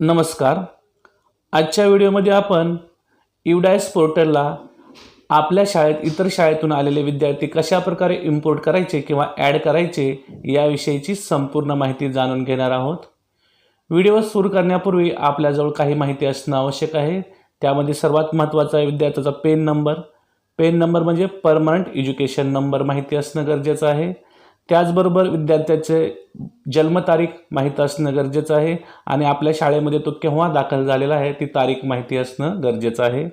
नमस्कार. आजच्या व्हिडिओमध्ये आपण युडायस पोर्टलला आपल्या शाळेत इतर शाळेतून आलेले विद्यार्थी कशा प्रकारे इम्पोर्ट करायचे किंवा ॲड करायचे याविषयीची संपूर्ण माहिती जाणून घेणार आहोत. व्हिडिओ सुरू करण्यापूर्वी आपल्याजवळ काही माहिती असणं आवश्यक आहे. त्यामध्ये सर्वात महत्त्वाचा आहे विद्यार्थ्याचा पेन नंबर. पेन नंबर म्हणजे परमनंट एज्युकेशन नंबर माहिती असणं गरजेचं आहे. त्याचबरोबर विद्यार्थ्याचे जन्मतारीख माहीत असणं गरजेचं आहे आणि आपल्या शाळेमध्ये तो केव्हा दाखल झालेला आहे ती तारीख माहिती असणं गरजेचं आहे.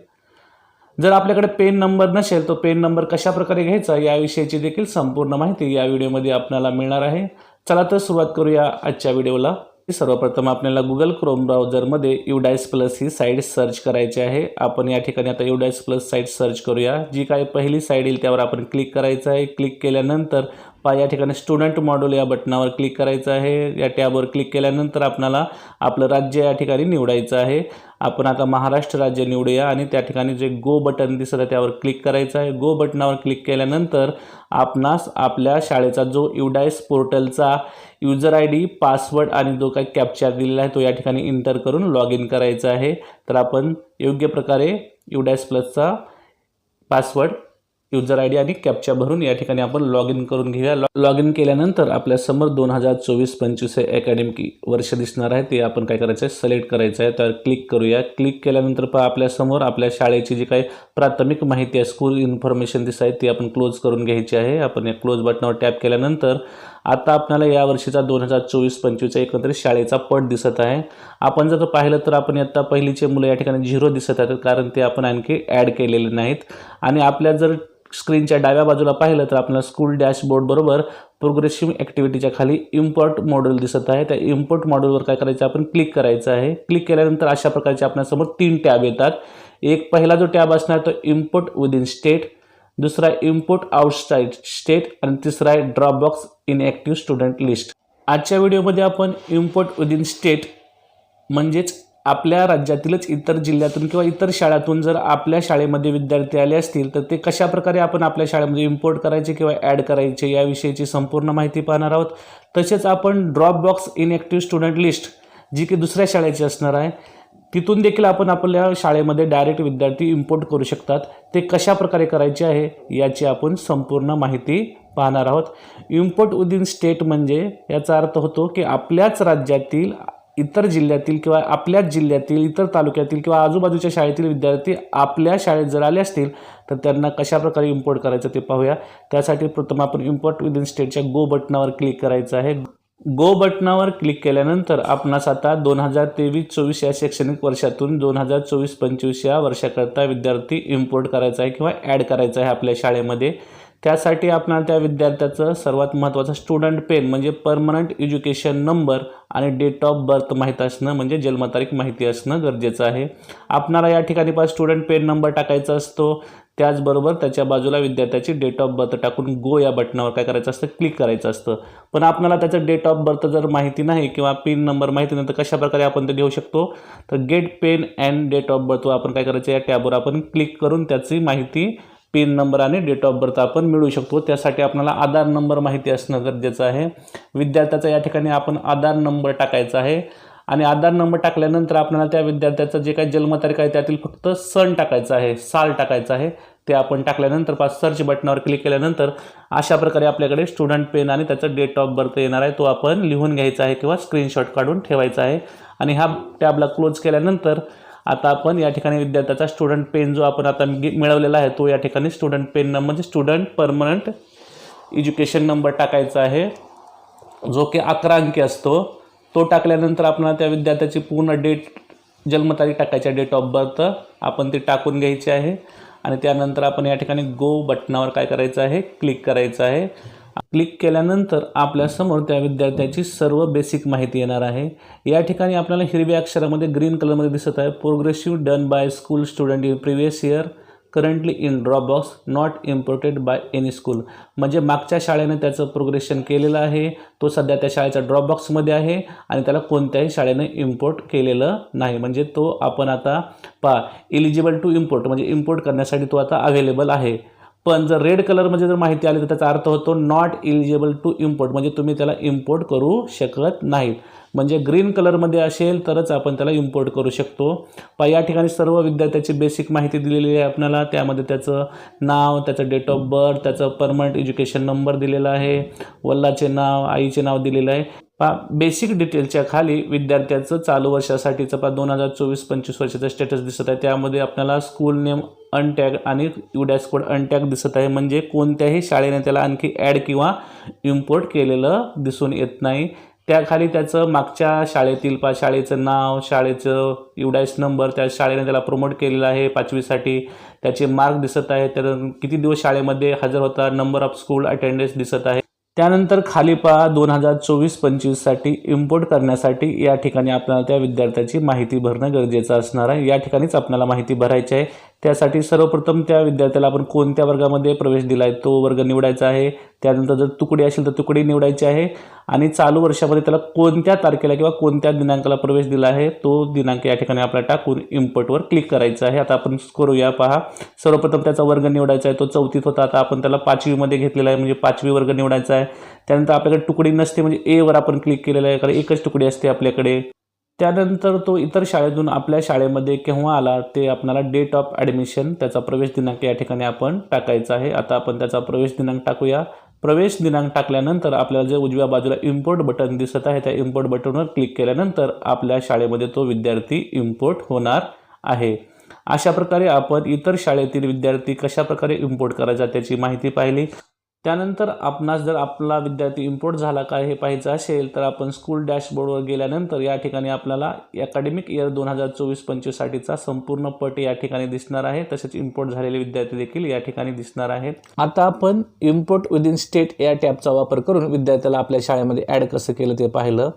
जर आपल्याकडे पेन नंबर नसेल तर पेन नंबर कशाप्रकारे घ्यायचा याविषयीची देखील संपूर्ण माहिती या व्हिडिओमध्ये आपल्याला मिळणार आहे. चला तर सुरुवात करूया आजच्या व्हिडिओला. सर्वप्रथम आपल्याला गुगल क्रोम ब्राउझरमध्ये युडायस प्लस ही साईट सर्च करायची आहे. आपण या ठिकाणी आता युडायस प्लस साईट सर्च करूया. जी काही पहिली साईट येईल त्यावर आपण क्लिक करायचं आहे. क्लिक केल्यानंतर पा या ठिकाणी स्टुडंट मॉड्यूल या बटनावर क्लिक करायचं आहे. या टॅबवर क्लिक केल्यानंतर आपणाला आपलं राज्य या ठिकाणी निवडायचं आहे. आपण आता महाराष्ट्र राज्य निवडूया आणि त्या ठिकाणी जे गो बटन दिसत आहे त्यावर क्लिक करायचं आहे. गो बटनावर क्लिक केल्यानंतर आपणास आपल्या शाळेचा जो युडायस पोर्टलचा युजर आय डी पासवर्ड आणि जो काही कॅप्चर दिलेला आहे तो या ठिकाणी इंटर करून लॉग इन करायचा आहे. तर आपण योग्य प्रकारे युडायस प्लसचा पासवर्ड युजर आय डी आणि कॅप्चा भरून या ठिकाणी आपण लॉग इन करून घेऊया. लॉग इन केल्यानंतर आपल्यासमोर दोन हजार चोवीस पंचवीस हे अकॅडमिक वर्ष दिसणार आहे. ते आपण काय करायचं आहे सिलेक्ट करायचं आहे तर क्लिक करूया. क्लिक केल्यानंतर पहा आपल्यासमोर आपल्या शाळेची जी काही प्राथमिक माहिती आहे स्कूल इन्फॉर्मेशन दिसत आहे ती आपण क्लोज करून घ्यायची आहे. आपण या क्लोज बटनावर टॅप केल्यानंतर आता आपल्याला या वर्षीचा दोन हजार चोवीस पंचवीसचा एकंदरीत शाळेचा पट दिसत आहे. आपण जर पाहिलं तर आपण आता पहिलीचे मुलं या ठिकाणी झिरो दिसत आहेत कारण ते आपण आणखी ॲड केलेले नाहीत. आणि आपल्या जर स्क्रीनच्या डाव्या बाजूला पाहिलं तर आपल्याला स्कूल डॅशबोर्ड बरोबर प्रोग्रेसिव्ह ॲक्टिव्हिटीच्या खाली इम्पोर्ट मॉड्यूल दिसत आहे. त्या इम्पोर्ट मॉड्यूलवर काय करायचं? आपण क्लिक करायचं आहे. क्लिक केल्यानंतर अशा प्रकारचे आपल्यासमोर तीन टॅब येतात. एक पहिला जो टॅब असणार तो इम्पोर्ट विदिन स्टेट दुसरा इम्पोर्ट आउटसाईड स्टेट आणि तिसरा आहे dropbox in active student list आजच्या व्हिडिओमध्ये आपण इम्पोर्ट विदिन स्टेट म्हणजेच आपल्या राज्यातीलच इतर जिल्ह्यातून किंवा इतर शाळातून जर आपल्या शाळेमध्ये विद्यार्थी आले असतील तर ते कशा प्रकारे आपण आपल्या शाळेमध्ये इम्पोर्ट करायचे किंवा ॲड करायचे याविषयीची संपूर्ण माहिती पाहणार आहोत. तसेच आपण drop box in active student list जी की दुसऱ्या शाळेची असणार आहे तिथून देखील आपण आपल्या शाळेमध्ये डायरेक्ट विद्यार्थी इम्पोर्ट करू शकतात. ते कशा प्रकारे करायचे आहे याची आपण संपूर्ण माहिती पाहणार आहोत. इम्पोर्ट विदिन स्टेट म्हणजे याचा अर्थ होतो की आपल्याच राज्यातील इतर जिल्ह्यातील किंवा आपल्याच जिल्ह्यातील इतर तालुक्यातील किंवा आजूबाजूच्या शाळेतील विद्यार्थी आपल्या शाळेत जर आले असतील तर त्यांना कशा प्रकारे इम्पोर्ट करायचं ते पाहूया. त्यासाठी प्रथम आपण इम्पोर्ट विदिन स्टेटच्या गो बटनावर क्लिक करायचं आहे. गो बटनावर क्लिक केल्यानंतर आपणास आता दोन हजार तेवीस चोवीस या शैक्षणिक वर्षातून दोन हजार चोवीस पंचवीस या वर्षाकरता विद्यार्थी इम्पोर्ट करायचा आहे किंवा ॲड करायचा आहे आपल्या शाळेमध्ये. त्यासाठी आपणाला त्या विद्यार्थ्याचं सर्वात महत्त्वाचं स्टुडंट पेन म्हणजे परमनंट एज्युकेशन नंबर आणि डेट ऑफ बर्थ माहीत असणं म्हणजे जन्मतारीख माहिती असणं गरजेचं आहे. आपणाला या ठिकाणी पास स्टुडंट पेन नंबर टाकायचा असतो. त्याचबरोबर त्याच्या बाजूला विद्यार्थ्याची डेट ऑफ बर्थ टाकून गो या बटनावर काय करायचं असतं? क्लिक करायचं असतं. पण आपल्याला त्याचं डेट ऑफ बर्थ जर माहिती नाही किंवा पिन नंबर माहिती नाही तर कशाप्रकारे आपण ते घेऊ शकतो? तर get PEN and date of birth आपण काय करायचं? या टॅबवर आपण क्लिक करून त्याची माहिती पिन नंबर आणि डेट ऑफ बर्थ आपण मिळू शकतो. त्यासाठी आपल्याला आधार नंबर माहिती असणं गरजेचं आहे. विद्यार्थ्याचा या ठिकाणी आपण आधार नंबर टाकायचा आहे. आणि आधार नंबर टाकल्यानंतर आपल्याला त्या विद्यार्थ्याचं जे काही जन्मतारीख आहे त्यातील फक्त सण टाकायचं आहे साल टाकायचं आहे. ते आपण टाकल्यानंतर पाच सर्च बटनावर क्लिक केल्यानंतर अशा प्रकारे आपल्याकडे स्टुडंट पेन आणि त्याचं डेट ऑफ बर्थ येणार आहे. तो आपण लिहून घ्यायचा आहे किंवा स्क्रीनशॉट काढून ठेवायचा आहे. आणि हा टॅबला क्लोज केल्यानंतर आता आपण या ठिकाणी विद्यार्थ्याचा स्टुडंट पेन जो आपण आता मिळवलेला आहे तो या ठिकाणी स्टुडंट पेन नंबर म्हणजे स्टुडंट परमनंट एज्युकेशन नंबर टाकायचा आहे. जो की अकरा अंकी असतो तो टाकल्यानंतर आपण त्या विद्यार्थ्याची पूर्ण डेट जन्मतारीख टाकायची आहे डेट ऑफ बर्थ आपण ती टाकून घ्यायची आहे. आणि त्यानंतर आपण या ठिकाणी गो बटनावर काय करायचं आहे क्लिक करायचं आहे. क्लिक केल्यानंतर आपल्यासमोर त्या विद्यार्थ्याची सर्व बेसिक माहिती येणार आहे. या ठिकाणी आपल्याला हिरव्या अक्षरामध्ये ग्रीन कलरमध्ये दिसत आहे. Progressive done by school student in previous year currently in dropbox not imported by any school म्हणजे मागच्या शाळेने त्याचं प्रोग्रेशन केलेलं आहे. तो सध्या त्या शाळेच्या ड्रॉपबॉक्समध्ये आहे आणि त्याला कोणत्याही शाळेने इम्पोर्ट केलेलं नाही. म्हणजे तो आपण आता पा इलिजिबल टू इम्पोर्ट म्हणजे इम्पोर्ट करण्यासाठी तो आता अवेलेबल आहे. पण जर रेड कलरमध्ये जर माहिती आली तर त्याचा अर्थ होतो नॉट इलिजिबल टू इम्पोर्ट म्हणजे तुम्ही त्याला इम्पोर्ट करू शकत नाही म्हणजे ग्रीन कलरमध्ये असेल तरच आपण त्याला इम्पोर्ट करू शकतो. पहा या ठिकाणी सर्व विद्यार्थ्याची बेसिक माहिती दिलेली आहे आपल्याला. त्यामध्ये त्याचं नाव त्याचं डेट ऑफ बर्थ त्याचं परमनंट एज्युकेशन नंबर दिलेला आहे. वल्लाचे नाव आईचे नाव दिलेलं आहे. पा बेसिक डिटेलच्या खाली विद्यार्थ्याचं चालू वर्षासाठीचं पा दोन हजार चोवीस पंचवीस वर्षाचं स्टेटस दिसत आहे. त्यामध्ये आपल्याला स्कूल नेम अनटॅग आणि युडॅस कोड अनटॅग दिसत आहे. म्हणजे कोणत्याही शाळेने त्याला आणखी ॲड किंवा इम्पोर्ट केलेलं दिसून येत नाही. त्याखाली त्याचं मागच्या शाळेतील पा शाळेचं नाव शाळेचं युडायस नंबर त्या शाळेने त्याला प्रमोट केलेलं आहे पाचवीसाठी. त्याचे मार्क दिसत आहे तर किती दिवस शाळेमध्ये हजर होता? नंबर ऑफ स्कूल अटेंडन्स दिसत आहे. त्यानंतर खाली पहा दोन हजार चोवीस पंचवीससाठी इम्पोर्ट करण्यासाठी या ठिकाणी आपल्याला त्या विद्यार्थ्याची माहिती भरणं गरजेचं असणार आहे. या ठिकाणीच आपल्याला माहिती भरायची आहे. त्यासाठी सर्वप्रथम त्या विद्यार्थ्याला आपण कोणत्या वर्गामध्ये प्रवेश दिला आहे तो वर्ग निवडायचा आहे. त्यानंतर जर तुकडी असेल तर तुकडी निवडायची आहे. आणि चालू वर्षामध्ये त्याला कोणत्या तारखेला किंवा कोणत्या दिनांकाला प्रवेश दिला आहे तो दिनांक या ठिकाणी आपल्याला टाकून इम्पोर्टवर क्लिक करायचं आहे. आता आपण करूया पहा. सर्वप्रथम त्याचा वर्ग निवडायचा आहे तो चौथीत होता. आता आपण त्याला पाचवीमध्ये घेतलेला आहे म्हणजे पाचवी वर्ग निवडायचा आहे. त्यानंतर आपल्याकडे तुकडी नसते म्हणजे एवर आपण क्लिक केलेलं आहे. कारण एकच तुकडी असते आपल्याकडे. त्यानंतर तो इतर शाळेतून आपल्या शाळेमध्ये केव्हा आला ते आपल्याला डेट ऑफ ॲडमिशन त्याचा प्रवेश दिनांक या ठिकाणी आपण टाकायचा आहे. आता आपण त्याचा प्रवेश दिनांक टाकूया. प्रवेश दिनांक टाकल्यानंतर आपल्याला जे उजव्या बाजूला इम्पोर्ट बटन दिसत आहे त्या इम्पोर्ट बटनवर क्लिक केल्यानंतर आपल्या शाळेमध्ये तो विद्यार्थी इम्पोर्ट होणार आहे. अशा प्रकारे आपण इतर शाळेतील विद्यार्थी कशा प्रकारे इम्पोर्ट करायचा त्याची माहिती पाहिली. त्यानंतर आपणास जर आपला विद्यार्थी इम्पोर्ट झाला का हे पाहायचं असेल तर आपण स्कूल डॅशबोर्डवर गेल्यानंतर या ठिकाणी आपल्याला अकॅडमिक इयर दोन हजार चोवीस पंचवीससाठीचा संपूर्ण पट या ठिकाणी दिसणार आहे. तसेच इम्पोर्ट झालेले विद्यार्थी देखील या ठिकाणी दिसणार आहेत. आता आपण इम्पोर्ट विदिन स्टेट या टॅबचा वापर करून विद्यार्थ्याला आपल्या शाळेमध्ये ॲड कसं केलं ते पाहिलं.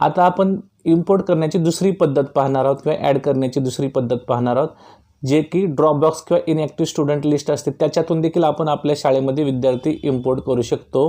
आता आपण इम्पोर्ट करण्याची दुसरी पद्धत पाहणार आहोत किंवा ॲड करण्याची दुसरी पद्धत पाहणार आहोत. जे की ड्रॉपबॉक्स किंवा इनॲक्टिव्ह स्टुडंट लिस्ट असते त्याच्यातून देखील आपण आपल्या शाळेमध्ये विद्यार्थी इम्पोर्ट करू शकतो.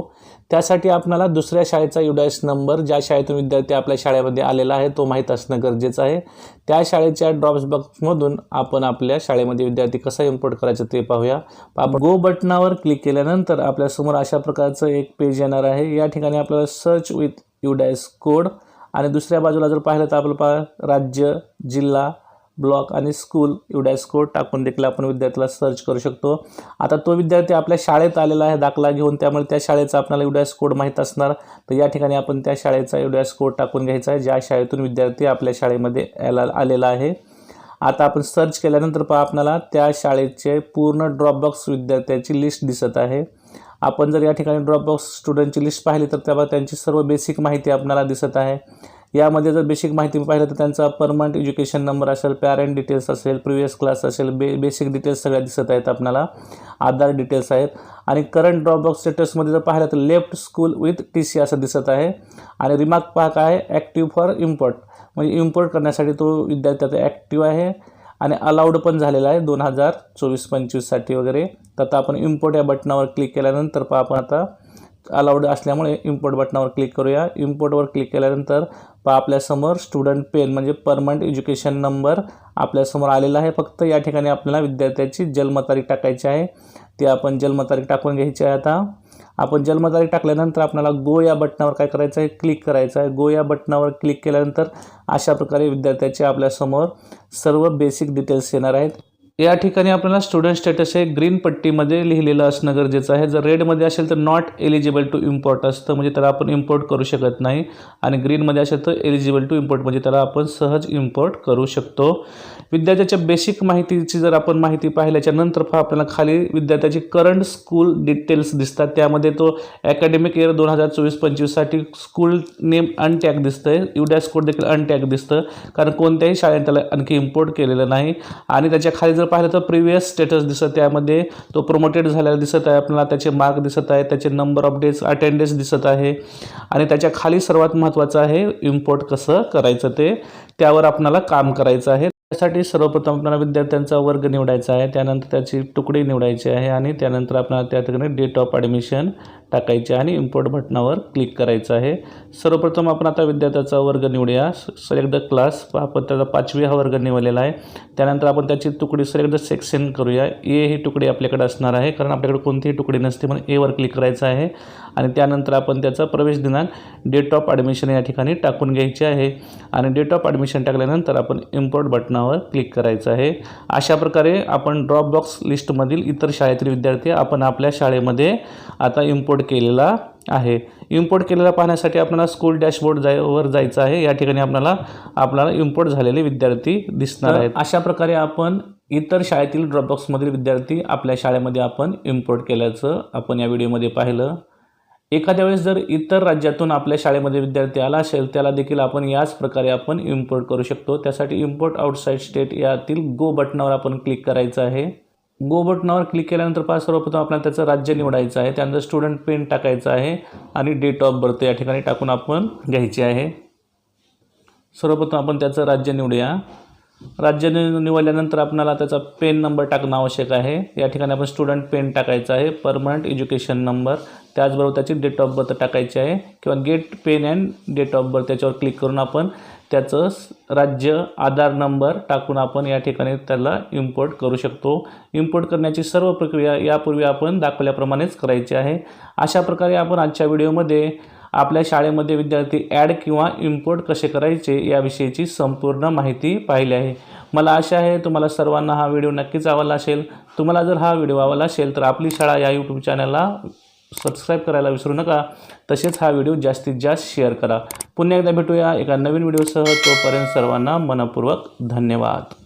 त्यासाठी आपल्याला दुसऱ्या शाळेचा युडायस नंबर ज्या शाळेतून विद्यार्थी आपल्या शाळेमध्ये आलेला आहे तो माहीत असणं गरजेचं आहे. त्या शाळेच्या ड्रॉप्स बॉक्समधून आपण आपल्या शाळेमध्ये विद्यार्थी कसा इम्पोर्ट करायचं ते पाहूया. आपण गो बटनावर क्लिक केल्यानंतर आपल्यासमोर अशा प्रकारचं एक पेज येणार आहे. या ठिकाणी आपल्याला सर्च विथ युडायस कोड आणि दुसऱ्या बाजूला जर पाहिलं तर आपलं पा राज्य जिल्हा ब्लॉक आणि स्कूल एवढ्या स्कोर टाकून देखील आपण विद्यार्थ्याला सर्च करू शकतो. आता तो विद्यार्थी आपल्या शाळेत आलेला आहे दाखला घेऊन. त्यामुळे त्या शाळेचा आपल्याला एवढा स्कोर माहीत असणार. तर या ठिकाणी आपण त्या शाळेचा एवढा स्कोर टाकून घ्यायचा आहे. ज्या शाळेतून विद्यार्थी आपल्या शाळेमध्ये यायला आलेला आहे. आता आपण सर्च केल्यानंतर पहा आपल्याला त्या शाळेचे पूर्ण ड्रॉपबॉक्स विद्यार्थ्याची लिस्ट दिसत आहे. आपण जर या ठिकाणी ड्रॉपबॉक्स स्टुडंटची लिस्ट पाहिली तर तेव्हा त्यांची सर्व बेसिक माहिती आपल्याला दिसत आहे. यामध्ये जर बेसिक माहिती पाहिलं तर त्यांचा परमनंट एज्युकेशन नंबर असेल पॅरेंट डिटेल्स असेल प्रिवियस क्लास असेल बे बेसिक डिटेल्स सगळ्या दिसत आहेत आपल्याला. आधार डिटेल्स आहेत. आणि करंट ड्रॉपबॉक्स स्टेटसमध्ये जर पाहिलं तर left school with T C असं दिसत आहे. आणि रिमार्क पहा काय आहे ॲक्टिव्ह फॉर इम्पोर्ट म्हणजे इम्पोर्ट करण्यासाठी तो विद्यार्थी आता ॲक्टिव्ह आहे. आणि अलाउड पण झालेला आहे दोन हजार चोवीस पंचवीससाठी वगैरे. तर आता आपण इम्पोर्ट या बटनावर क्लिक केल्यानंतर पहा आपण आता. अलाउड असल्यामुळे इम्पोर्ट बटनावर क्लिक करूया. इम्पोर्टवर क्लिक केल्यानंतर प आपल्यासमोर स्टुडंट पेन म्हणजे परमनंट एज्युकेशन नंबर आपल्यासमोर आलेला आहे. फक्त या ठिकाणी आपल्याला विद्यार्थ्याची जन्मतारीख टाकायची आहे. ती आपण जन्मतारीख टाकून घ्यायची आहे आता. आपण जन्मतारीख टाकल्यानंतर आपल्याला गो या बटनावर काय करायचं आहे? क्लिक करायचं आहे. गो या बटनावर क्लिक केल्यानंतर अशा प्रकारे विद्यार्थ्याचे आपल्यासमोर सर्व बेसिक डिटेल्स येणार आहेत. या ठिकाणी आपल्याला स्टुडंट स्टेटस हे ग्रीन पट्टीमध्ये लिहिलेलं असणं गरजेचं आहे. जर रेडमध्ये असेल तर नॉट एलिजिबल टू इम्पोर्ट असतं म्हणजे त्याला आपण इम्पोर्ट करू शकत नाही. आणि ग्रीनमध्ये असेल तर एलिजिबल टू इम्पोर्ट म्हणजे त्याला आपण सहज इम्पोर्ट करू शकतो. विद्यार्थ्याच्या बेसिक माहितीची जर आपण माहिती पाहिल्याच्या नंतर आपल्याला खाली विद्यार्थ्याची करंट स्कूल डिटेल्स दिसतात. त्यामध्ये तो अकॅडमिक इयर दोन हजार चोवीस पंचवीससाठी स्कूल नेम अनटॅग दिसतं आहे युडॅस कोड देखील अनटॅग दिसतं. कारण कोणत्याही शाळेने त्याला आणखी इम्पोर्ट केलेलं नाही. आणि त्याच्याखाली जर पाहिलं तर प्रिव्हियस स्टेटस दिसत त्यामध्ये तो प्रमोटेड झालेला दिसत आहे. आपल्याला त्याचे मार्क दिसत आहे त्याचे नंबर ऑफ डेज अटेंडन्स दिसत आहे. आणि त्याच्याखाली सर्वात महत्त्वाचं आहे इम्पोर्ट कसं करायचं ते. त्यावर आपल्याला काम करायचं आहे. त्यासाठी सर्वप्रथम आपल्याला विद्यार्थ्यांचा वर्ग निवडायचा आहे. त्यानंतर त्याची तुकडी निवडायची आहे आणि त्यानंतर आपल्याला त्या ठिकाणी डेट ऑफ ॲडमिशन टाकायचे आणि इम्पोर्ट बटनावर क्लिक करायचं आहे. सर्वप्रथम आपण आता विद्यार्थ्याचा वर्ग निवडूया. सिलेक्ट द क्लास आपण त्याचा पाचवी हा वर्ग निवडलेला आहे. त्यानंतर आपण त्याची तुकडी सिलेक्ट द सेक्शन करूया. ए ही तुकडी आपल्याकडे असणार आहे कारण आपल्याकडे कोणतीही तुकडी नसते म्हणून एवर क्लिक करायचं आहे. आणि त्यानंतर आपण त्याचा प्रवेश दिनांक डेट ऑफ ॲडमिशन या ठिकाणी टाकून घ्यायची आहे. आणि डेट ऑफ ॲडमिशन टाकल्यानंतर आपण इम्पोर्ट बटनावर क्लिक करायचं आहे. अशा प्रकारे आपण ड्रॉपबॉक्स लिस्टमधील इतर शाळेतील विद्यार्थी आपण आपल्या शाळेमध्ये आता इम्पोर्ट केलेला आहे. इम्पोर्ट केलेला पाहण्यासाठी आपल्याला स्कूल डॅशबोर्ड जाय वर जायचं आहे. या ठिकाणी आपल्याला आपल्याला इम्पोर्ट झालेले विद्यार्थी दिसणार आहेत. अशा प्रकारे आपण इतर शाळेतील ड्रॉपबॉक्समधील विद्यार्थी आपल्या शाळेमध्ये आपण इम्पोर्ट केल्याचं आपण या व्हिडिओमध्ये पाहिलं. एखाद्या वेळेस जर इतर राज्यातून आपल्या शाळेमध्ये विद्यार्थी आला असेल त्याला देखील आपण याच प्रकारे आपण इम्पोर्ट करू शकतो. त्यासाठी इम्पोर्ट आउटसाईड स्टेट यातील गो बटनावर आपण क्लिक करायचं आहे. गो बटनावर क्लिक केल्यानंतर पहा सर्वप्रथम आपल्याला त्याचं राज्य निवडायचं आहे. त्यानंतर स्टुडंट पेन टाकायचं आहे आणि डेट ऑफ बर्थ या ठिकाणी टाकून आपण घ्यायचे आहे. सर्वप्रथम आपण त्याचं राज्य निवडूया. राज्य नि निवडल्यानंतर आपणाला त्याचा पेन नंबर टाकणं आवश्यक आहे. या ठिकाणी आपण स्टुडंट पेन टाकायचं आहे. परमनंट एज्युकेशन नंबर त्याचबरोबर त्याची डेट ऑफ बर्थ टाकायची आहे. किंवा get PEN and date of birth त्याच्यावर क्लिक करून आपण त्याचं राज्य आधार नंबर टाकून आपण या ठिकाणी त्याला इम्पोर्ट करू शकतो. इम्पोर्ट करण्याची सर्व प्रक्रिया यापूर्वी आपण दाखवल्याप्रमाणेच करायची आहे. अशा प्रकारे आपण आजच्या व्हिडिओमध्ये आपल्या शाळेमध्ये विद्यार्थी ॲड किंवा इम्पोर्ट कसे करायचे याविषयीची संपूर्ण माहिती पाहिली आहे. मला आशा आहे तुम्हाला सर्वांना हा व्हिडिओ नक्कीच आवडला असेल. तुम्हाला जर हा व्हिडिओ आवडला असेल तर आपली शाळा या यूट्यूब चॅनलला सबस्क्राईब करायला विसरू नका. तसेच हा व्हिडिओ जास्तीत जास्त शेअर करा. पुन्हा एकदा भेटूया एका नवीन व्हिडिओसह तोपर्यंत सर्वांना मनपूर्वक धन्यवाद.